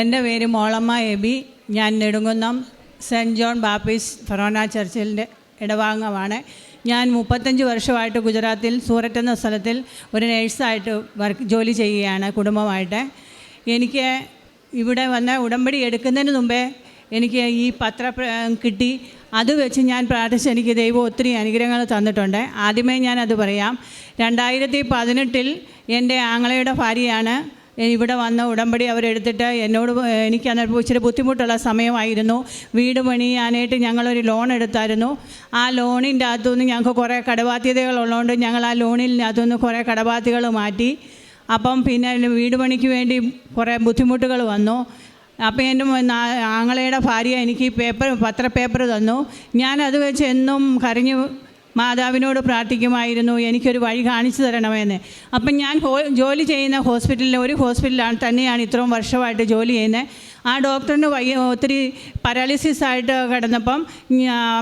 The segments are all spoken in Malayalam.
എന്റെ പേര് മോളമ്മ എബി. ഞാൻ Nedumkunnam saint John Baptist Forane ചർച്ചിലിന്റെ ഇടവാംഗമാണ് ഞാൻ മുപ്പത്തഞ്ച് വർഷമായിട്ട് ഗുജറാത്തിൽ സൂററ്റ് എന്ന സ്ഥലത്തിൽ ഒരു നേഴ്സായിട്ട് വർക്ക് ജോലി ചെയ്യുകയാണ് കുടുംബമായിട്ട്. എനിക്ക് ഇവിടെ വന്ന ഉടമ്പടി എടുക്കുന്നതിന് മുമ്പേ എനിക്ക് ഈ പത്ര കിട്ടി. അത് വെച്ച് ഞാൻ പ്രാർത്ഥിച്ച് എനിക്ക് ദൈവം ഒത്തിരി അനുഗ്രഹങ്ങൾ തന്നിട്ടുണ്ട്. ആദ്യമേ ഞാനത് പറയാം. രണ്ടായിരത്തി പതിനെട്ടിൽ എന്റെ ആങ്ങളയുടെ ഭാര്യയാണ് ഇവിടെ വന്ന ഉടമ്പടി അവരെടുത്തിട്ട് എന്നോട് എനിക്ക് അന്നേരം ഇച്ചിരി ബുദ്ധിമുട്ടുള്ള സമയമായിരുന്നു. വീട് പണിയാനായിട്ട് ഞങ്ങളൊരു ലോൺ എടുത്തായിരുന്നു. ആ ലോണിന്റെ അകത്തുനിന്ന് ഞങ്ങൾക്ക് കുറേ കടബാധ്യതകളുള്ളതുകൊണ്ട് ഞങ്ങൾ ആ ലോണിൽ അകത്തുനിന്ന് കുറേ കടബാധ്യതകൾ മാറ്റി. അപ്പം പിന്നെ വീട് പണിക്ക് വേണ്ടി കുറേ ബുദ്ധിമുട്ടുകൾ വന്നു. അപ്പം എന്റെ ആങ്ങളയുടെ ഭാര്യ എനിക്ക് പേപ്പർ പത്ര പേപ്പർ തന്നു. ഞാനത് വെച്ച് എന്നും കരഞ്ഞു മാതാവിനോട് പ്രാർത്ഥിക്കുമായിരുന്നു എനിക്കൊരു വഴി കാണിച്ചു തരണമെന്ന്. അപ്പം ഞാൻ ജോലി ചെയ്യുന്ന ഹോസ്പിറ്റലിൽ ഒരു ഹോസ്പിറ്റലാണ് തന്നെയാണ് ഇത്രയും വർഷമായിട്ട് ജോലി ചെയ്യുന്നത്. ആ ഡോക്ടറിന് വയ്യ ഒത്തിരി പാരാലിസിസ് ആയിട്ട് കിടന്നപ്പം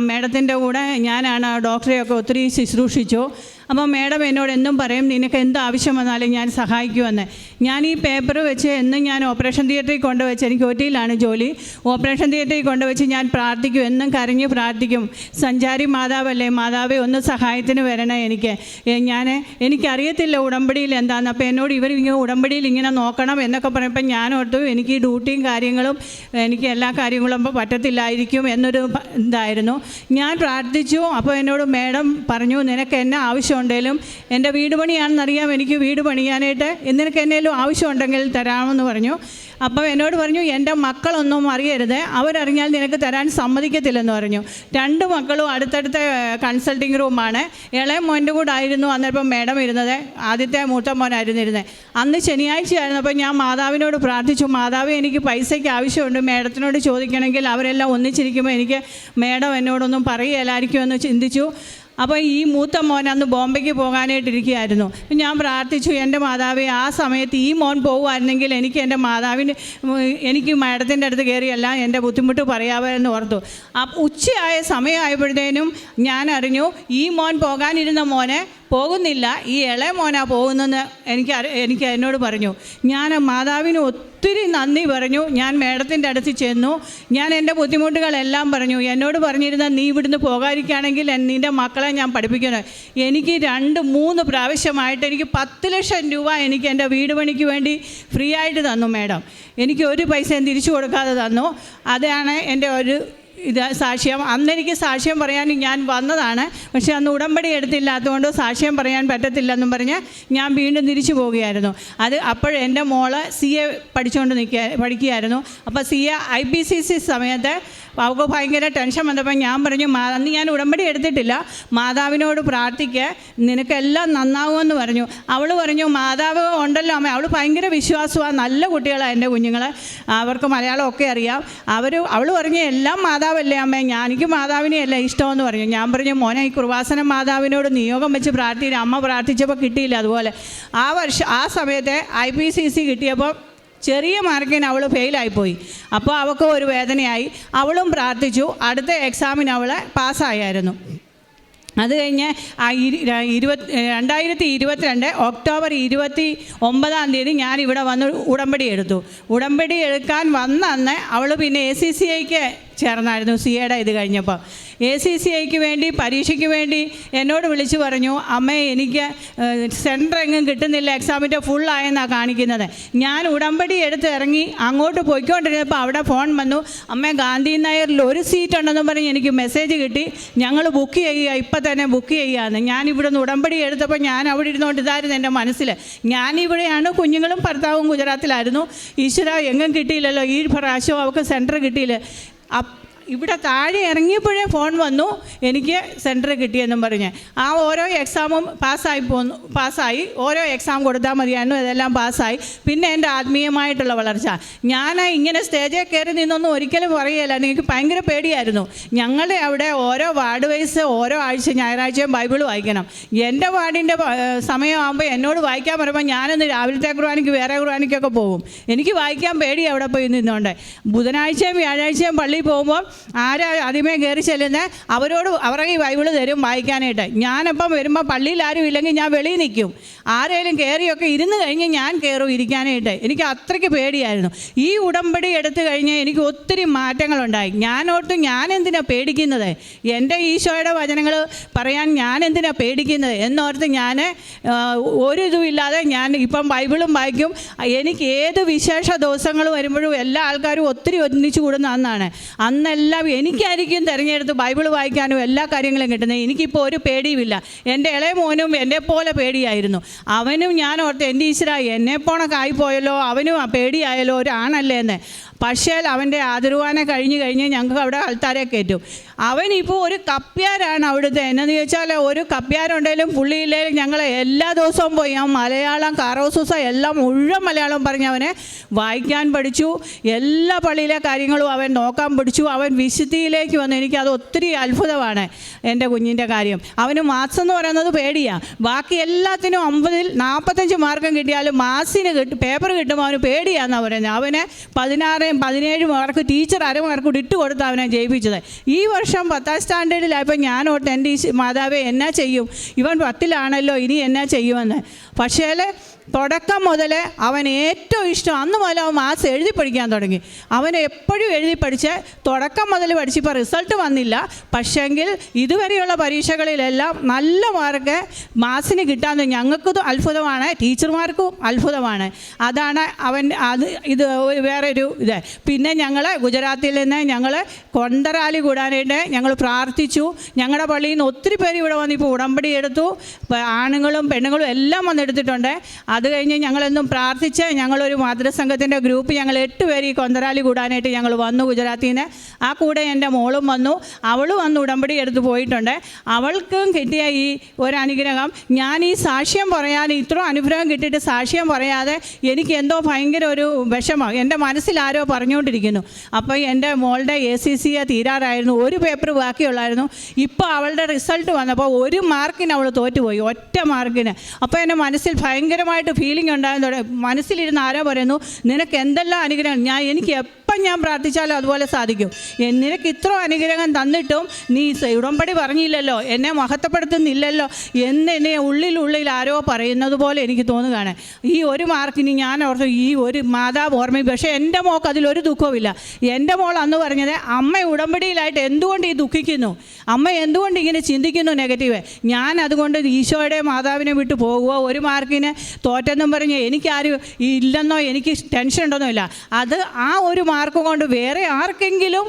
മേഡത്തിന്റെ കൂടെ ഞാനാണ് ഡോക്ടറെയൊക്കെ ഒത്തിരി ശുശ്രൂഷിച്ചു. അപ്പോൾ മേഡം എന്നോട് എന്നും പറയും നിനക്ക് എന്ത് ആവശ്യം വന്നാലും ഞാൻ സഹായിക്കുമെന്ന്. ഞാൻ ഈ പേപ്പർ വെച്ച് എന്നും ഞാൻ ഓപ്പറേഷൻ തിയേറ്ററിൽ കൊണ്ടുവച്ച് എനിക്ക് ഒറ്റയിലാണ് ജോലി. ഓപ്പറേഷൻ തിയേറ്ററിൽ കൊണ്ടുവച്ച് ഞാൻ പ്രാർത്ഥിക്കും എന്നും കരഞ്ഞ് പ്രാർത്ഥിക്കും. സഞ്ചാരി മാതാവല്ലേ മാതാവെ ഒന്ന് സഹായത്തിന് വരണേ എനിക്ക്. ഞാൻ എനിക്കറിയത്തില്ല ഉടമ്പടിയിൽ എന്താണെന്ന് അപ്പോൾ എന്നോട് ഇവർ ഇങ്ങനെ ഉടമ്പടിയിൽ ഇങ്ങനെ നോക്കണം എന്നൊക്കെ പറയുമ്പോൾ ഞാൻ ഓർത്തു എനിക്ക് ഈ ഡ്യൂട്ടിയും കാര്യങ്ങളും എനിക്ക് എല്ലാ കാര്യങ്ങളും അപ്പോൾ പറ്റത്തില്ലായിരിക്കും എന്നൊരു ഇതായിരുന്നു. ഞാൻ പ്രാർത്ഥിച്ചു. അപ്പോൾ എന്നോട് മേഡം പറഞ്ഞു നിനക്ക് എന്നെ ആവശ്യമുണ്ടെങ്കിലും എന്റെ വീട് പണിയാണെന്നറിയാം എനിക്ക് വീട് പണിയാനായിട്ട് നിനക്ക് എന്നേലും ആവശ്യമുണ്ടെങ്കിൽ തരാമെന്ന് പറഞ്ഞു. അപ്പം എന്നോട് പറഞ്ഞു എന്റെ മക്കളൊന്നും അറിയരുത് അവരറിഞ്ഞാൽ നിനക്ക് തരാൻ സമ്മതിക്കത്തില്ലെന്ന് പറഞ്ഞു. രണ്ട് മക്കളും അടുത്തടുത്ത കൺസൾട്ടിങ് റൂമാണ് ഇളയ മോന്റെ കൂടെ ആയിരുന്നു അന്നേരം മേഡം ഇരുന്നത് ആദ്യത്തെ മൂത്ത മോനായിരുന്നു ഇരുന്നത് അന്ന് ശനിയാഴ്ച ആയിരുന്നപ്പോൾ ഞാൻ മാതാവിനോട് പ്രാർത്ഥിച്ചു മാതാവ് എനിക്ക് പൈസയ്ക്ക് ആവശ്യമുണ്ട് മേഡത്തിനോട് ചോദിക്കണമെങ്കിൽ അവരെല്ലാം ഒന്നിച്ചിരിക്കുമ്പോൾ എനിക്ക് മേഡം എന്നോടൊന്നും പറയുകയില്ലായിരിക്കുമെന്ന് ചിന്തിച്ചു. അപ്പോൾ ഈ മൂത്ത മോൻ അന്ന് ബോംബെക്ക് പോകാനായിട്ടിരിക്കുകയായിരുന്നു. ഞാൻ പ്രാർത്ഥിച്ചു എന്റെ മാതാവേ ആ സമയത്ത് ഈ മോൻ പോകുമായിരുന്നെങ്കിൽ എനിക്ക് എന്റെ മാതാവിന് എനിക്ക് മാഡത്തിന്റെ അടുത്ത് കയറിയല്ല എന്റെ ബുദ്ധിമുട്ട് പറയാമെന്ന് ഓർത്തു. ഉച്ചയായ സമയമായപ്പോഴത്തേനും ഞാൻ അറിഞ്ഞു ഈ മോൻ പോകാനിരുന്ന മോനെ പോകുന്നില്ല ഈ ഇളയ മോനാ പോകുന്നെന്ന് എനിക്ക് എനിക്ക് എന്നോട് പറഞ്ഞു. ഞാൻ മാതാവിന് നന്ദി പറഞ്ഞു. ഞാൻ മേഡത്തിന്റെ അടുത്ത് ചെന്നു. ഞാൻ എന്റെ ബുദ്ധിമുട്ടുകളെല്ലാം പറഞ്ഞു. എന്നോട് പറഞ്ഞിരുന്ന നീ ഇവിടുന്ന് പോകാതിരിക്കുകയാണെങ്കിൽ നിന്റെ മക്കളെ ഞാൻ പഠിപ്പിക്കുന്നത് എനിക്ക് രണ്ട് മൂന്ന് പ്രാവശ്യമായിട്ട് എനിക്ക് പത്ത് ലക്ഷം രൂപ എനിക്ക് എന്റെ വീട് പണിക്ക് വേണ്ടി ഫ്രീ ആയിട്ട് തന്നു മേഡം. എനിക്ക് ഒരു പൈസയും തിരിച്ചു കൊടുക്കാതെ തന്നു. അതാണ് എന്റെ ഒരു ഇത് സാക്ഷ്യം. അന്ന് എനിക്ക് സാക്ഷ്യം പറയാൻ ഞാൻ വന്നതാണ്. പക്ഷേ അന്ന് ഉടമ്പടി എടുത്തില്ലാത്തതുകൊണ്ട് സാക്ഷ്യം പറയാൻ പറ്റത്തില്ലെന്നും പറഞ്ഞ് ഞാൻ വീണ്ടും തിരിച്ചു പോവുകയായിരുന്നു. അത് അപ്പോൾ എന്റെ മോൾ സി എ പഠിച്ചുകൊണ്ട് നിൽക്കുക പഠിക്കുകയായിരുന്നു. അപ്പോൾ C A I B C C സമയത്ത് അവൾക്ക് ഭയങ്കര ടെൻഷൻ വന്നപ്പോൾ ഞാൻ പറഞ്ഞു അന്ന് ഞാൻ ഉടമ്പടി എടുത്തിട്ടില്ല. മാതാവിനോട് പ്രാർത്ഥിക്കുക നിനക്കെല്ലാം നന്നാവുമെന്ന് പറഞ്ഞു. അവൾ പറഞ്ഞു മാതാവ് ഉണ്ടല്ലോ അമ്മ. അവൾ ഭയങ്കര വിശ്വാസമാണ് നല്ല കുട്ടികളാണ് എന്റെ കുഞ്ഞുങ്ങളെ. അവർക്ക് മലയാളമൊക്കെ അറിയാം. അവർ അവൾ പറഞ്ഞു എല്ലാം മാതാവല്ലേ അമ്മ. ഞാൻ എനിക്ക് മാതാവിനെ അല്ല ഇഷ്ടമെന്ന് പറഞ്ഞു. ഞാൻ പറഞ്ഞു മോനെ ഈ കുർവാസന മാതാവിനോട് നിയോഗം വെച്ച് പ്രാർത്ഥിക്കുക അമ്മ പ്രാർത്ഥിച്ചപ്പോൾ കിട്ടിയില്ല അതുപോലെ. ആ വർഷം ആ സമയത്തെ ഐ പി സി സി കിട്ടിയപ്പോൾ ചെറിയ മാർക്കിന് അവൾ ഫെയിലായിപ്പോയി അപ്പോൾ അവൾക്ക് ഒരു വേദനയായി. അവളും പ്രാർത്ഥിച്ചു. അടുത്ത എക്സാമിന് അവൾ പാസ്സായായിരുന്നു അത് കഴിഞ്ഞ് ആ ഇരു- ര- ഇരുപത് രണ്ടായിരത്തി ഇരുപത്തിരണ്ട് ഒക്ടോബർ ഇരുപത്തി ഒമ്പതാം തീയതി ഞാൻ ഇവിടെ വന്ന് ഉടമ്പടി എടുത്തു. ഉടമ്പടി എടുക്കാൻ വന്ന അന്ന് അവൾ പിന്നെ എ സി സി ഐക്ക് ചേർന്നായിരുന്നു സി എയുടെ ഇത് കഴിഞ്ഞപ്പോൾ. എ സി സി ഐക്ക് വേണ്ടി പരീക്ഷയ്ക്ക് വേണ്ടി എന്നോട് വിളിച്ചു പറഞ്ഞു അമ്മേ എനിക്ക് സെന്റർ എങ്ങും കിട്ടുന്നില്ല എക്സാമിന്റെ ഫുള്ളായെന്നാണ് കാണിക്കുന്നത്. ഞാൻ ഉടമ്പടി എടുത്ത് ഇറങ്ങി അങ്ങോട്ട് പോയിക്കൊണ്ടിരുന്നപ്പോൾ അവിടെ ഫോൺ വന്നു അമ്മേ ഗാന്ധി നഗറിൽ ഒരു സീറ്റ് ഉണ്ടെന്നും പറഞ്ഞ് എനിക്ക് മെസ്സേജ് കിട്ടി. ഞങ്ങൾ ബുക്ക് ചെയ്യുക ഇപ്പം തന്നെ ബുക്ക് ചെയ്യാമെന്ന് ഞാൻ ഇവിടുന്ന് ഉടമ്പടി എടുത്തപ്പോൾ ഞാൻ അവിടെ ഇരുന്നുകൊണ്ട് ഇതായിരുന്നു എന്റെ മനസ്സിൽ ഞാനിവിടെയാണ് കുഞ്ഞുങ്ങളും ഭർത്താവും ഗുജറാത്തിലായിരുന്നു. ഈശ്വര എങ്ങും കിട്ടിയില്ലല്ലോ. ഈ പ്രാവശ്യം അവൾക്ക് സെന്റർ കിട്ടിയില്ല. അപ്പ് ഇവിടെ താഴെ ഇറങ്ങിയപ്പോഴേ ഫോൺ വന്നു. എനിക്ക് സെന്റർ കിട്ടിയെന്നും പറഞ്ഞ്. ആ ഓരോ എക്സാമും പാസ്സായി പോന്നു. പാസ്സായി. ഓരോ എക്സാം കൊടുത്താൽ മതിയായിരുന്നു. അതെല്ലാം പാസ്സായി. പിന്നെ എന്റെ ആത്മീയമായിട്ടുള്ള വളർച്ച. ഞാൻ ഇങ്ങനെ സ്റ്റേജിൽ കയറി നിന്നൊന്നും ഒരിക്കലും പറയുകയില്ല എനിക്ക് ഭയങ്കര പേടിയായിരുന്നു. ഞങ്ങളുടെ അവിടെ ഓരോ വാർഡ് വൈസ് ഓരോ ആഴ്ച ഞായറാഴ്ചയും ബൈബിൾ വായിക്കണം. എന്റെ വാർഡിന്റെ സമയമാകുമ്പോൾ എന്നോട് വായിക്കാൻ പറയുമ്പോൾ ഞാനൊന്ന് രാവിലത്തെ കുർബാനയ്ക്ക് വേറെ കുർബാനയ്ക്കൊക്കെ പോകും. എനിക്ക് വായിക്കാൻ പേടി അവിടെ പോയി നിന്നുകൊണ്ട് ബുധനാഴ്ചയും വ്യാഴാഴ്ചയും പള്ളിയിൽ പോകുമ്പോൾ ആരാ ആദ്യമേ കയറി ചെല്ലുന്നത് അവരോട് അവരുടെ ഈ ബൈബിൾ തരും വായിക്കാനായിട്ട്. ഞാനപ്പം വരുമ്പോൾ പള്ളിയിൽ ആരും ഇല്ലെങ്കിൽ ഞാൻ വെളിയിൽ നിൽക്കും. ആരെങ്കിലും കയറിയൊക്കെ ഇരുന്ന് കഴിഞ്ഞ് ഞാൻ കയറും ഇരിക്കാനായിട്ട്. എനിക്ക് അത്രയ്ക്ക് പേടിയായിരുന്നു. ഈ ഉടമ്പടി എടുത്തു കഴിഞ്ഞ് എനിക്ക് ഒത്തിരി മാറ്റങ്ങളുണ്ടായി. ഞാനോട്ട് ഞാൻ എന്തിനാ പേടിക്കുന്നത്? എന്റെ ഈശോയുടെ വചനങ്ങൾ പറയാൻ ഞാൻ എന്തിനാ പേടിക്കുന്നത്? എന്നോർത്ത് ഞാൻ ഒരു ഇതുമില്ലാതെ ഞാൻ ഇപ്പം ബൈബിളും വായിക്കും. എനിക്ക് ഏത് വിശേഷ ദിവസങ്ങൾ വരുമ്പോഴും എല്ലാ ആൾക്കാരും ഒത്തിരി ഒന്നിച്ചു കൂടുന്ന അന്നാണ്. അന്നെല്ലാം എനിക്കായിരിക്കും തിരഞ്ഞെടുത്ത് ബൈബിൾ വായിക്കാനും എല്ലാ കാര്യങ്ങളും കിട്ടുന്നത്. എനിക്കിപ്പോൾ ഒരു പേടിയുമില്ല. എന്റെ ഇളയ മോനും എന്നെ പോലെ പേടിയായിരുന്നു. അവനും ഞാൻ ഓർത്ത് എന്റെ ഈശ്വര എന്നെ പോണൊക്കെ ആയിപ്പോയല്ലോ. അവനും ആ പേടിയായല്ലോ. ഒരാണല്ലേ എന്ന്. പക്ഷേ അവന്റെ ആതിരുവാനെ കഴിഞ്ഞ് കഴിഞ്ഞ് ഞങ്ങൾക്ക് അവിടെ ആൾക്കാരെ കയറ്റും. അവനിപ്പോൾ ഒരു കപ്പ്യാരാണ് അവിടുത്തെ. എന്നു ചോദിച്ചാൽ ഒരു കപ്പ്യാരുണ്ടെങ്കിലും പുള്ളിയില്ലെങ്കിലും ഞങ്ങൾ എല്ലാ ദിവസവും പോയി. ഞാൻ മലയാളം കാറോസൂസ എല്ലാം മുഴുവൻ മലയാളം പറഞ്ഞ് അവനെ വായിക്കാൻ പഠിച്ചു. എല്ലാ പള്ളിയിലെ കാര്യങ്ങളും അവൻ നോക്കാൻ പഠിച്ചു. അവൻ വിശുദ്ധിയിലേക്ക് വന്നു. എനിക്കത് ഒത്തിരി അത്ഭുതമാണ് എന്റെ കുഞ്ഞിന്റെ കാര്യം. അവന് മാത്സ് എന്ന് പറയുന്നത് പേടിയാണ് ബാക്കി എല്ലാത്തിനും അമ്പതിൽ നാൽപ്പത്തഞ്ച് മാർക്കും കിട്ടിയാലും മാസിന് കിട്ടും പേപ്പർ കിട്ടുമ്പോൾ അവന് പേടിയാണെന്നാണ് പറയുന്നത് അവനെ പതിനാറ് പതിനേഴ് മാർക്ക് ടീച്ചർ അര മാർക്ക് കൂടി ഇട്ട് കൊടുത്ത് അവനെ ജയിപ്പിച്ചത്. ഈ വർഷം പത്താം സ്റ്റാൻഡേർഡിലായപ്പോൾ ഞാൻ ഓർത്ത് എന്റെ ഈ മാതാവേ എന്നാ ചെയ്യും? ഇവൻ പത്തിലാണല്ലോ ഇനി എന്നാ ചെയ്യുമെന്ന്. പക്ഷേ തുടക്കം മുതൽ അവൻ ഏറ്റവും ഇഷ്ടം അന്ന് മുതൽ അവൻ മാത്സ് എഴുതി പഠിക്കാൻ തുടങ്ങി. അവൻ എപ്പോഴും എഴുതി പഠിച്ച് തുടക്കം മുതൽ പഠിച്ചിപ്പോൾ റിസൾട്ട് വന്നില്ല. പക്ഷേങ്കിൽ ഇതുവരെയുള്ള പരീക്ഷകളിലെല്ലാം നല്ല മാർക്ക് മാത്സിന് കിട്ടാമെന്ന് ഞങ്ങൾക്കും അത്ഭുതമാണ്. ടീച്ചർമാർക്കും അത്ഭുതമാണ്. അതാണ് അവൻ അത് ഇത് വേറൊരു ഇത്. പിന്നെ ഞങ്ങൾ ഗുജറാത്തിൽ നിന്ന് ഞങ്ങൾ കൊണ്ടറാലി കൂടാനായിട്ട് ഞങ്ങൾ പ്രാർത്ഥിച്ചു. ഞങ്ങളുടെ പള്ളിയിൽ നിന്ന് ഒത്തിരി പേര് ഇവിടെ വന്ന് ഇപ്പോൾ ഉടമ്പടി എടുത്തു. ആണുങ്ങളും പെണ്ണുങ്ങളും എല്ലാം വന്നെടുത്തിട്ടുണ്ട്. അത് കഴിഞ്ഞ് ഞങ്ങളെന്നും പ്രാർത്ഥിച്ച് ഞങ്ങളൊരു മാതൃസംഘത്തിന്റെ ഗ്രൂപ്പ് ഞങ്ങൾ എട്ട് പേര് ഈ കൊന്തരാലി കൂടാനായിട്ട് ഞങ്ങൾ വന്നു ഗുജറാത്തിൽ നിന്ന് ആ കൂടെ എന്റെ മോളും വന്നു. അവൾ വന്ന് ഉടമ്പടി എടുത്ത് പോയിട്ടുണ്ട്. അവൾക്കും കിട്ടിയ ഈ ഒരു ഞാൻ ഈ സാക്ഷ്യം പറയാൻ ഇത്ര അനുഗ്രഹം കിട്ടിയിട്ട് സാക്ഷ്യം പറയാതെ എനിക്ക് എന്തോ ഭയങ്കര ഒരു വിഷമം. എന്റെ മനസ്സിൽ ആരോ പറഞ്ഞുകൊണ്ടിരിക്കുന്നു. അപ്പോൾ എന്റെ മോളുടെ എ സി സി എ തീരാറായിരുന്നു. ഒരു പേപ്പർ ബാക്കിയുള്ളായിരുന്നു. ഇപ്പോൾ അവളുടെ റിസൾട്ട് വന്നപ്പോൾ ഒരു മാർക്കിന് അവൾ തോറ്റുപോയി. ഒറ്റ മാർക്കിന്. അപ്പോൾ എന്റെ മനസ്സിൽ ഭയങ്കരമായിട്ട് ഫീലിംഗ് ഉണ്ടായിരുന്നു. മനസ്സിലിരുന്ന് ആരാ പറയുന്നു നിനക്ക് എന്തെല്ലാം അനുഗ്രഹം ഞാൻ എനിക്ക് എപ്പം ഞാൻ പ്രാർത്ഥിച്ചാലും അതുപോലെ സാധിക്കും. നിനക്ക് ഇത്ര അനുഗ്രഹം തന്നിട്ടും നീ ഉടമ്പടി പറഞ്ഞില്ലല്ലോ എന്നെ മഹത്വപ്പെടുത്തുന്നില്ലല്ലോ എന്ന് എന്നെ ഉള്ളിലുള്ളിൽ ആരോ പറയുന്നത് പോലെ എനിക്ക് തോന്നുകയാണ്. ഈ ഒരു മാർക്കിന് ഞാൻ ഓർത്തു ഈ ഒരു മാതാവ് ഓർമ്മയും പക്ഷേ എന്റെ മോൾക്ക് അതിലൊരു ദുഃഖവുമില്ല. എന്റെ മോൾ അന്ന് പറഞ്ഞത് അമ്മ ഉടമ്പടിയിലായിട്ട് എന്തുകൊണ്ട് ഈ ദുഃഖിക്കുന്നു? അമ്മ എന്തുകൊണ്ട് ഇങ്ങനെ ചിന്തിക്കുന്നു നെഗറ്റീവ് ഞാൻ അതുകൊണ്ട് ഈശോയുടെ മാതാവിനെ വിട്ടു പോകുക ഒരു മാർക്കിന് തോറ്റെന്നും പറഞ്ഞ് എനിക്കാരും ഇല്ലെന്നോ എനിക്ക് ടെൻഷൻ ഉണ്ടെന്നോ ഇല്ല അത് ആ ഒരു മാർക്ക് കൊണ്ട് വേറെ ആർക്കെങ്കിലും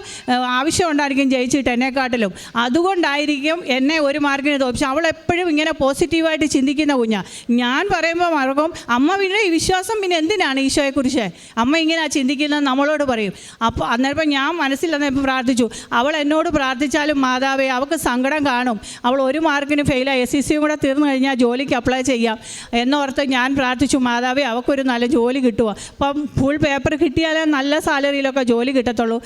ആവശ്യമുണ്ടായിരിക്കും ജയിച്ചിട്ട് എന്നെക്കാട്ടിലും. അതുകൊണ്ടായിരിക്കും എന്നെ ഒരു മാർക്കിന് തോപ്പിച്ചു അവൾ എപ്പോഴും ഇങ്ങനെ പോസിറ്റീവായിട്ട് ചിന്തിക്കുന്ന കുഞ്ഞാ. ഞാൻ പറയുമ്പോൾ മറക്കും അമ്മ പിന്നെ ഈ വിശ്വാസം പിന്നെ എന്തിനാണ് ഈശോയെക്കുറിച്ച്? അമ്മ ഇങ്ങനെ ചിന്തിക്കുന്നത് നമ്മളോട് പറയും. അപ്പോൾ അന്നേരം ഞാൻ മനസ്സിൽ അന്നേരം പ്രാർത്ഥിച്ചു. അവൾ എന്നോട് പ്രാർത്ഥിച്ചാലും മാതാവേ അവൾക്ക് സങ്കടം കാണും. അവൾ ഒരു മാർക്കിന് ഫെയിലായി എസ് സി സിയും കൂടെ തീർന്നു കഴിഞ്ഞാൽ ജോലിക്ക് അപ്ലൈ ചെയ്യാം. എന്നോർത്ത് ഞാൻ പ്രാർത്ഥിച്ചു മാതാവേ അവൾക്കൊരു നല്ല ജോലി കിട്ടുമോ അപ്പം ഫുൾ പേപ്പർ കിട്ടിയാലേ നല്ല സാലറിയിലൊക്കെ ജോലി കിട്ടത്തുള്ളൂ.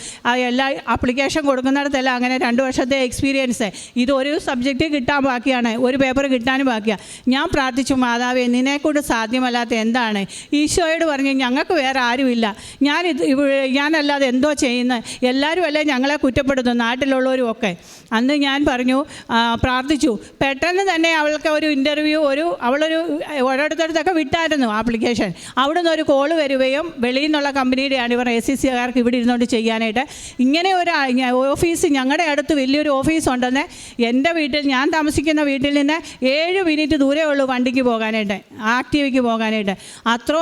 എല്ലാ അപ്ലിക്കേഷൻ കൊടുക്കുന്നിടത്തെല്ലാം അങ്ങനെ രണ്ട് വർഷത്തെ എക്സ്പീരിയൻസ് ഇത് ഒരു സബ്ജക്റ്റ് കിട്ടാൻ ബാക്കിയാണ്. ഒരു പേപ്പർ കിട്ടാനും ബാക്കിയാണ് ഞാൻ പ്രാർത്ഥിച്ചു മാതാവേ നിന്നെക്കൊണ്ട് സാധ്യമല്ലാത്ത എന്താണ്? ഈശോയോട് പറഞ്ഞു ഞങ്ങൾക്ക് വേറെ ആരുമില്ല. ഞാൻ ഇത് ഞാനല്ലാതെ എന്തോ ചെയ്യുന്നത് എല്ലാവരും അല്ലേ ഞങ്ങളെ കുറ്റപ്പെടുന്നു നാട്ടിലുള്ളവരും ഒക്കെ. അന്ന് ഞാൻ പറഞ്ഞു പ്രാർത്ഥിച്ചു. പെട്ടെന്ന് തന്നെ അവൾക്ക് ഒരു ഇന്റർവ്യൂ ഒരു അവളൊരു ഓരോരുത്തരത്തൊക്കെ വിട്ടായിരുന്നു ആപ്ലിക്കേഷൻ അവിടെ നിന്ന് ഒരു കോൾ വരികയും വെളിയിൽ നിന്നുള്ള കമ്പനിയുടെയാണ് ഇവർ എസ് സി സിക്കാർക്ക് ഇവിടെ ഇരുന്നുകൊണ്ട് ചെയ്യാനായിട്ട്. ഇങ്ങനെ ഒരു ഓഫീസ് ഞങ്ങളുടെ അടുത്ത് വലിയൊരു ഓഫീസ് ഉണ്ടെന്ന് എന്റെ വീട്ടിൽ ഞാൻ താമസിക്കുന്ന വീട്ടിൽ നിന്ന് ഏഴ് മിനിറ്റ് ദൂരേ ഉള്ളൂ വണ്ടിക്ക് പോകാനായിട്ട് ആക്റ്റീവയ്ക്ക് പോകാനായിട്ട്. അത്രോ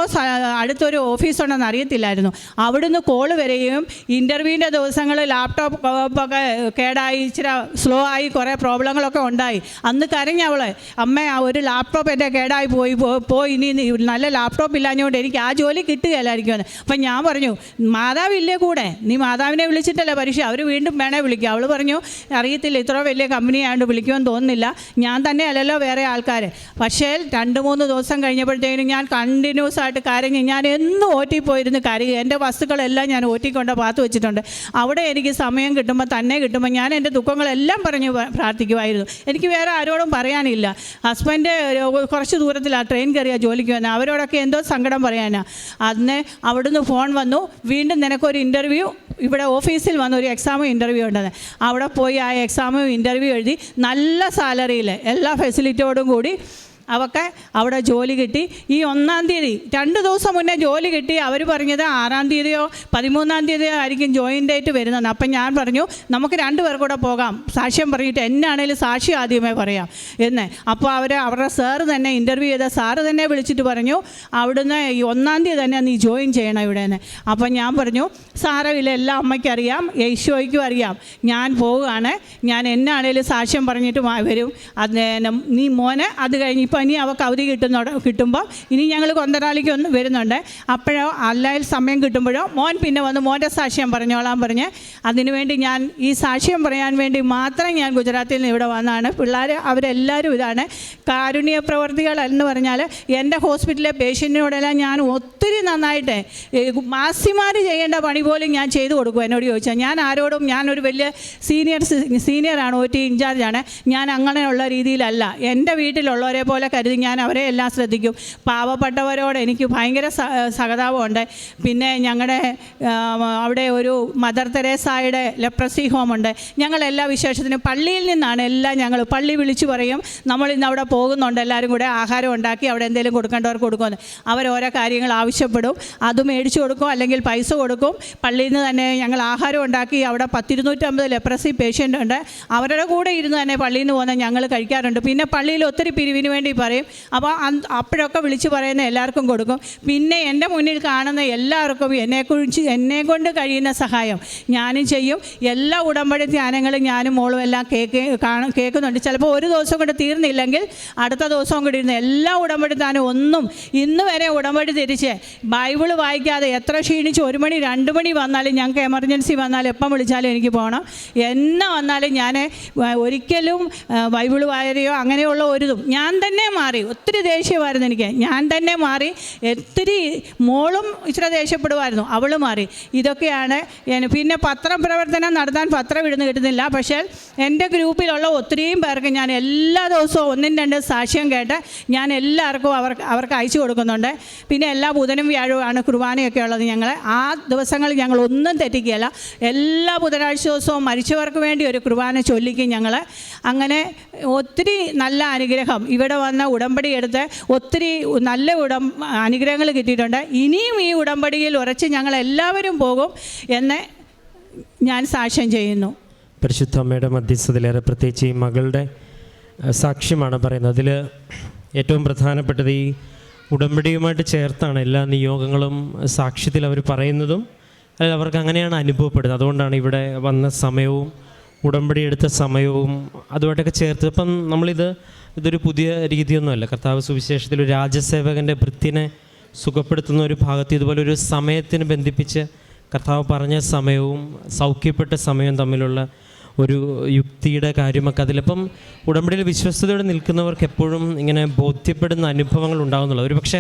അടുത്തൊരു ഓഫീസ് ഉണ്ടെന്ന് അറിയത്തില്ലായിരുന്നു. അവിടുന്ന് കോൾ വരികയും ഇന്റർവ്യൂവിന്റെ ദിവസങ്ങൾ ലാപ്ടോപ്പ് ഒക്കെ കേടായി ഇച്ചിരി സ്ലോ ആയി കുറേ പ്രോബ്ലങ്ങളൊക്കെ ഉണ്ടായി. അന്ന് കരഞ്ഞവളെ അമ്മ ഒരു ലാപ്ടോപ്പ് എന്റെ കേടായി പോയി പോയി ഇനി നല്ല ലാപ്ടോപ്പ് ഇല്ലാഞ്ഞുകൊണ്ട് എനിക്ക് ആ ജോലി കിട്ടുകയില്ലായിരിക്കും എന്ന് അപ്പം ഞാൻ പറഞ്ഞു മാതാവില്ലേ കൂടെ? നീ മാതാവിനെ വിളിച്ചിട്ടല്ല പരീക്ഷ? അവർ വീണ്ടും വേണേ വിളിക്കുക അവൾ പറഞ്ഞു അറിയത്തില്ല ഇത്ര വലിയ കമ്പനി ആയതുകൊണ്ട് വിളിക്കുമെന്ന് തോന്നുന്നില്ല. ഞാൻ തന്നെ അല്ലല്ലോ വേറെ ആൾക്കാർ പക്ഷേ രണ്ട് മൂന്ന് ദിവസം കഴിഞ്ഞപ്പോഴത്തേക്കും ഞാൻ കണ്ടിന്യൂസ് ആയിട്ട് കരഞ്ഞ് ഞാൻ എന്നും ഓറ്റി പോയിരുന്ന് കരയുക. എന്റെ വസ്തുക്കളെല്ലാം ഞാൻ ഓറ്റിക്കൊണ്ട് പാത്തു വെച്ചിട്ടുണ്ട്. അവിടെ എനിക്ക് സമയം കിട്ടുമ്പോൾ തന്നെ കിട്ടുമ്പോൾ ഞാൻ എന്റെ ദുഃഖങ്ങളെല്ലാം പറഞ്ഞ് പ്രാർത്ഥിക്കുമായിരുന്നു. എനിക്ക് വേറെ ആരോടും പറയാനില്ല. ഹസ്ബൻഡ് കുറച്ച് ദൂരത്തിലാണ് ട്രെയിൻ കയറിയ ജോലിക്ക് വന്നത് അവരോടൊക്കെ എന്തോ സങ്കടം പറയാനാണ് അന്ന് അവിടുന്ന് ഫോൺ വന്നു. വീണ്ടും നിനക്ക് ഞങ്ങൾക്കൊരു ഇന്റർവ്യൂ ഇവിടെ ഓഫീസിൽ വന്ന ഒരു എക്സാമും ഇന്റർവ്യൂ ഉണ്ടെന്ന്. അവിടെ പോയി ആ എക്സാമും ഇന്റർവ്യൂ എഴുതി നല്ല സാലറിയിൽ എല്ലാ ഫെസിലിറ്റിയോടും കൂടി അവൾക്ക് അവിടെ ജോലി കിട്ടി. ഈ ഒന്നാം തീയതി രണ്ട് ദിവസം മുന്നേ ജോലി കിട്ടി. അവർ പറഞ്ഞത് ആറാം തീയതിയോ പതിമൂന്നാം തീയതിയോ ആയിരിക്കും ജോയിൻ ഡേറ്റ് വരുന്നത് അപ്പം ഞാൻ പറഞ്ഞു നമുക്ക് രണ്ട് പേർ കൂടെ പോകാം. സാക്ഷ്യം പറഞ്ഞിട്ട് എന്നാണേലും സാക്ഷി ആദ്യമേ പറയാം. എന്ന്. അപ്പോൾ അവർ അവരുടെ സാറ് തന്നെ ഇന്റർവ്യൂ ചെയ്ത സാറ് തന്നെ വിളിച്ചിട്ട് പറഞ്ഞു അവിടുന്ന് ഈ ഒന്നാം തീയതി തന്നെ നീ ജോയിൻ ചെയ്യണം ഇവിടെ നിന്ന് അപ്പം ഞാൻ പറഞ്ഞു സാരമില്ല എല്ലാ അമ്മയ്ക്കും അറിയാം യേശോയ്ക്കും അറിയാം. ഞാൻ പോവുകയാണ്. ഞാൻ എന്നാണേലും സാക്ഷ്യം പറഞ്ഞിട്ട് വരും. അത് നീ മോനെ അത് കഴിഞ്ഞ് ഇപ്പം അവർക്ക് അവധി കിട്ടുന്ന കിട്ടുമ്പോൾ ഇനി ഞങ്ങൾ കൊന്തനാളിക്ക് ഒന്ന് വരുന്നുണ്ട്. അപ്പോഴോ അല്ലായിൽ സമയം കിട്ടുമ്പോഴോ മോൻ പിന്നെ വന്ന് മോന്റെ സാക്ഷ്യം പറഞ്ഞോളാൻ പറഞ്ഞ് അതിനുവേണ്ടി ഞാൻ ഈ സാക്ഷ്യം പറയാൻ വേണ്ടി മാത്രം ഞാൻ ഗുജറാത്തിൽ നിന്ന് ഇവിടെ വന്നതാണ് പിള്ളേർ അവരെല്ലാവരും ഇതാണ്. കാരുണ്യ പ്രവർത്തികൾ എന്ന് പറഞ്ഞാൽ എന്റെ ഹോസ്പിറ്റലിലെ പേഷ്യന്റിനോടെല്ലാം ഞാൻ ഒത്തിരി നന്നായിട്ട് മാസിമാർ ചെയ്യേണ്ട പണി പോലും ഞാൻ ചെയ്തു കൊടുക്കും എന്നോട് ചോദിച്ചാൽ ഞാൻ ആരോടും ഞാനൊരു വലിയ സീനിയർ സീനിയറാണ് ഒ ടി ഇൻചാർജാണ്. ഞാൻ അങ്ങനെയുള്ള രീതിയിലല്ല. എന്റെ വീട്ടിലുള്ളവരെ പോലെ കരുതി ഞാൻ അവരെ എല്ലാം ശ്രദ്ധിക്കും. പാവപ്പെട്ടവരോട് എനിക്ക് ഭയങ്കര സഹതാപമുണ്ട്. പിന്നെ ഞങ്ങളുടെ അവിടെ ഒരു മദർ തെരേസായുടെ ലെപ്രസി ഹോമുണ്ട്. ഞങ്ങൾ എല്ലാ വിശേഷത്തിനും പള്ളിയിൽ നിന്നാണ് എല്ലാം ഞങ്ങൾ പള്ളി വിളിച്ചു പറയും. നമ്മൾ ഇന്ന് അവിടെ പോകുന്നുണ്ട്. എല്ലാവരും കൂടെ ആഹാരം ഉണ്ടാക്കി അവിടെ എന്തെങ്കിലും കൊടുക്കേണ്ടവർക്ക് കൊടുക്കുമെന്ന്. അവർ ഓരോ കാര്യങ്ങൾ ആവശ്യപ്പെടും. അത് മേടിച്ചു കൊടുക്കും അല്ലെങ്കിൽ പൈസ കൊടുക്കും. പള്ളിയിൽ നിന്ന് തന്നെ ഞങ്ങൾ ആഹാരം ഉണ്ടാക്കി അവിടെ പത്തിരുന്നൂറ്റമ്പത് ലെപ്രസി പേഷ്യന്റ് ഉണ്ട്. അവരുടെ കൂടെ ഇരുന്ന് തന്നെ പള്ളിയിൽ നിന്ന് പോകുന്ന ഞങ്ങൾ കഴിക്കാറുണ്ട്. പിന്നെ പള്ളിയിൽ ഒത്തിരി പിരിവിന് വേണ്ടി പറയും. അപ്പോൾ അപ്പോഴൊക്കെ വിളിച്ച് പറയുന്ന എല്ലാവർക്കും കൊടുക്കും. പിന്നെ എന്റെ മുന്നിൽ കാണുന്ന എല്ലാവർക്കും എന്നെക്കുറിച്ച് എന്നെ കൊണ്ട് കഴിയുന്ന സഹായം ഞാനും ചെയ്യും. എല്ലാ ഉടമ്പടി ധ്യാനങ്ങളും ഞാനും മോളും എല്ലാം കേക്ക് കാണും കേൾക്കുന്നുണ്ട്. ചിലപ്പോൾ ഒരു ദിവസം കൊണ്ട് തീർന്നില്ലെങ്കിൽ അടുത്ത ദിവസവും കൂടി ഇരുന്ന് എല്ലാ ഉടമ്പടി ധ്യാനം ഒന്നും ഇന്ന് വരെ ഉടമ്പടി തിരിച്ച് ബൈബിൾ വായിക്കാതെ എത്ര ക്ഷീണിച്ച് ഒരു മണി രണ്ട് മണി വന്നാലും ഞങ്ങൾക്ക് എമർജൻസി വന്നാലും എപ്പം വിളിച്ചാലും എനിക്ക് പോകണം. എന്നെ വന്നാലും ഞാൻ ഒരിക്കലും ബൈബിൾ വായനയോ അങ്ങനെയുള്ള ഒരിതും. ഞാൻ തന്നെ മാറി. ഒത്തിരി ദേഷ്യമായിരുന്നു എനിക്ക്. ഞാൻ തന്നെ മാറി. ഒത്തിരി മോളും ഇച്ചിരി ദേഷ്യപ്പെടുമായിരുന്നു. അവൾ മാറി. ഇതൊക്കെയാണ് പിന്നെ പത്രപ്രവർത്തനം നടത്താൻ പത്രം ഇടുന്ന് കിട്ടുന്നില്ല. പക്ഷേ എന്റെ ഗ്രൂപ്പിലുള്ള ഒത്തിരിയും പേർക്ക് ഞാൻ എല്ലാ ദിവസവും ഒന്നും രണ്ട് സാക്ഷ്യം കേട്ട് ഞാൻ എല്ലാവർക്കും അവർക്ക് അവർക്ക് അയച്ചു കൊടുക്കുന്നുണ്ട്. പിന്നെ എല്ലാ ബുധനും വ്യാഴവുമാണ് കുർബാനയൊക്കെ ഉള്ളത് ഞങ്ങൾ. ആ ദിവസങ്ങളിൽ ഞങ്ങൾ ഒന്നും തെറ്റിക്കുകയില്ല. എല്ലാ ബുധനാഴ്ച ദിവസവും മരിച്ചവർക്ക് വേണ്ടി ഒരു കുർബാന ചൊല്ലിക്കും ഞങ്ങൾ. അങ്ങനെ ഒത്തിരി നല്ല അനുഗ്രഹം ഇവിടെ വന്ന ഉടമ്പടി എടുത്ത് ഒത്തിരി നല്ല ഉടം അനുഗ്രഹങ്ങൾ കിട്ടിയിട്ടുണ്ട്. ഇനിയും ഈ ഉടമ്പടിയിൽ ഉറച്ച് ഞങ്ങൾ എല്ലാവരും പോകും എന്ന് ഞാൻ സാക്ഷ്യം ചെയ്യുന്നു. പരിശുദ്ധ അമ്മയുടെ മധ്യസ്ഥതയിലേറെ പ്രത്യേകിച്ച് ഈ മകളുടെ സാക്ഷ്യമാണ് പറയുന്നത്. അതിൽ ഏറ്റവും പ്രധാനപ്പെട്ടത് ഈ ഉടമ്പടിയുമായിട്ട് ചേർത്താണ് എല്ലാ നിയോഗങ്ങളും സാക്ഷ്യത്തിൽ അവർ പറയുന്നതും അതിൽ അവർക്ക് അങ്ങനെയാണ് അനുഭവപ്പെടുന്നത്. അതുകൊണ്ടാണ് ഇവിടെ വന്ന സമയവും ഉടമ്പടി എടുത്ത സമയവും അതുമായിട്ടൊക്കെ ചേർത്ത്. അപ്പം നമ്മളിത് ഇതൊരു പുതിയ രീതിയൊന്നുമല്ല. കർത്താവ് സുവിശേഷത്തിൽ ഒരു രാജസേവകന്റെ വൃത്തിനെ സുഖപ്പെടുത്തുന്ന ഒരു ഭാഗത്ത് ഇതുപോലെ ഒരു സമയത്തിന് ബന്ധിപ്പിച്ച് കർത്താവ് പറഞ്ഞ സമയവും സൗഖ്യപ്പെട്ട സമയവും തമ്മിലുള്ള ഒരു യുക്തിയുടെ കാര്യമൊക്കെ അതിലിപ്പം ഉടമ്പടിയിൽ വിശ്വസ്തയോടെ നിൽക്കുന്നവർക്ക് എപ്പോഴും ഇങ്ങനെ ബോധ്യപ്പെടുന്ന അനുഭവങ്ങൾ ഉണ്ടാകുന്നുള്ളൂ ഒരു പക്ഷേ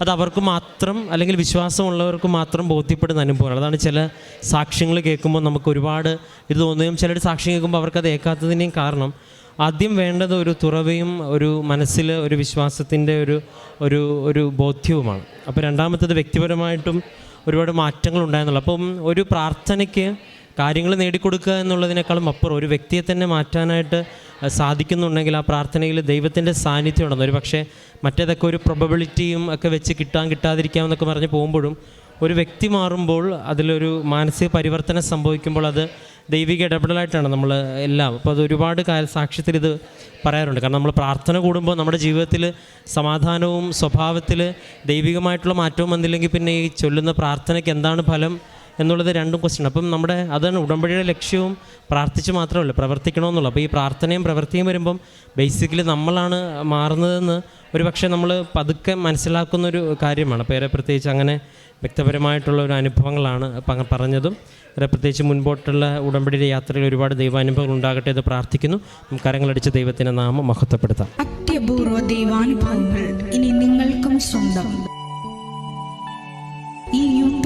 അത് അവർക്ക് മാത്രം അല്ലെങ്കിൽ വിശ്വാസമുള്ളവർക്ക് മാത്രം ബോധ്യപ്പെടുന്ന അനുഭവം അതാണ് ചില സാക്ഷ്യങ്ങൾ കേൾക്കുമ്പോൾ നമുക്ക് ഒരുപാട് ഇത് തോന്നുകയും ചിലർ സാക്ഷ്യം കേൾക്കുമ്പോൾ അവർക്കത് ഏക്കാത്തതിന്റെയും കാരണം ആദ്യം വേണ്ടത് ഒരു തുറവയും ഒരു മനസ്സിൽ ഒരു വിശ്വാസത്തിന്റെ ഒരു ഒരു ഒരു ബോധ്യവുമാണ്. അപ്പോൾ രണ്ടാമത്തത് വ്യക്തിപരമായിട്ടും ഒരുപാട് മാറ്റങ്ങൾ ഉണ്ടായെന്നുള്ളു അപ്പം ഒരു പ്രാർത്ഥനയ്ക്ക് കാര്യങ്ങൾ നേടിക്കൊടുക്കുക എന്നുള്ളതിനേക്കാളും അപ്പുറം ഒരു വ്യക്തിയെ തന്നെ മാറ്റാനായിട്ട് സാധിക്കുന്നുണ്ടെങ്കിൽ ആ പ്രാർത്ഥനയിൽ ദൈവത്തിന്റെ സാന്നിധ്യം ഉണ്ടെന്ന്. ഒരു പക്ഷേ മറ്റേതൊക്കെ ഒരു പ്രൊബബിലിറ്റിയും ഒക്കെ വെച്ച് കിട്ടാൻ കിട്ടാതിരിക്കാം എന്നൊക്കെ പറഞ്ഞ് പോകുമ്പോഴും ഒരു വ്യക്തി മാറുമ്പോൾ അതിലൊരു മാനസിക പരിവർത്തനം സംഭവിക്കുമ്പോൾ അത് ദൈവിക ഇടപെടലായിട്ടാണ് നമ്മൾ എല്ലാം. അപ്പോൾ അത് ഒരുപാട് സാക്ഷ്യത്തിൽ ഇത് പറയാറുണ്ട്. കാരണം നമ്മൾ പ്രാർത്ഥന കൂടുമ്പോൾ നമ്മുടെ ജീവിതത്തിൽ സമാധാനവും സ്വഭാവത്തിൽ ദൈവികമായിട്ടുള്ള മാറ്റവും വന്നില്ലെങ്കിൽ പിന്നെ ഈ ചൊല്ലുന്ന പ്രാർത്ഥനയ്ക്ക് എന്താണ് ഫലം? എന്നുള്ളത് രണ്ടും ക്വസ്റ്റ്യൻ അപ്പം നമ്മുടെ അതാണ് ഉടമ്പടിയുടെ ലക്ഷ്യവും പ്രാർത്ഥിച്ച് മാത്രമല്ല പ്രവർത്തിക്കണമെന്നുള്ളൂ അപ്പോൾ ഈ പ്രാർത്ഥനയും പ്രവൃത്തിയും വരുമ്പം ബേസിക്കലി നമ്മളാണ് മാറുന്നതെന്ന് ഒരു പക്ഷേ നമ്മൾ പതുക്കെ മനസ്സിലാക്കുന്ന ഒരു കാര്യമാണ് ഏറെ പ്രത്യേകിച്ച് അങ്ങനെ വ്യക്തപരമായിട്ടുള്ള ഒരു അനുഭവങ്ങളാണ് പറഞ്ഞതും. ഏറെ പ്രത്യേകിച്ച് മുൻപോട്ടുള്ള ഉടമ്പടിയുടെ യാത്രയിൽ ഒരുപാട് ദൈവാനുഭവങ്ങൾ ഉണ്ടാകട്ടെ എന്ന് പ്രാർത്ഥിക്കുന്നു. കരങ്ങളടിച്ച് ദൈവത്തിന്റെ നാമം മഹത്വപ്പെടുത്താം. അത്യപൂർവ ദൈവാനുഭവങ്ങൾ ഇനി നിങ്ങൾക്കും സ്വന്തം. ഈ യൂട്യൂബ്